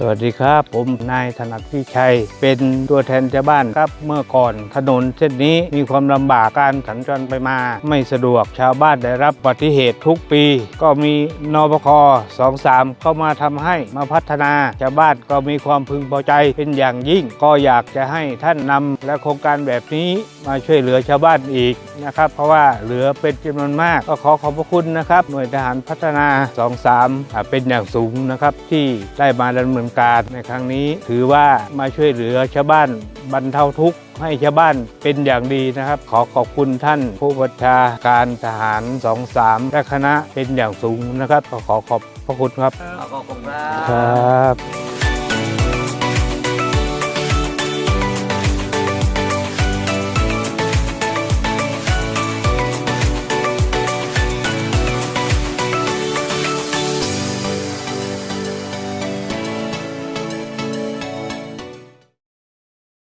สวัสดีครับ ผมนายถนัดพิชัย เป็นตัวแทนชาวบ้านครับ เมื่อก่อนถนนเส้นนี้มีความลำบากการสัญจรไปมา ไม่สะดวกชาวบ้านได้รับอุบัติเหตุทุกปี ก็มีนปค23 เข้ามาทำให้มาพัฒนาชาวบ้านก็มีความพึงพอใจเป็นอย่างยิ่ง ก็อยากจะให้ท่านนำและโครงการแบบนี้มาช่วยเหลือชาวบ้านอีกนะครับ เพราะว่าเหลือเป็นจำนวนมากก็ขอขอบพระคุณนะครับ หน่วยทหารพัฒนา 23อ่าเป็นอย่างสูงนะครับที่ได้มาดำเนินการในครั้งนี้ถือว่ามาช่วยเหลือชาวบ้านบรรเทาทุกข์ให้ชาวบ้านเป็นอย่างดีนะครับ ขอขอบคุณท่านผู้บัญชาการทหาร 23 และคณะเป็นอย่างสูงนะครับ ขอขอบพระคุณครับขอบคุณครัครับ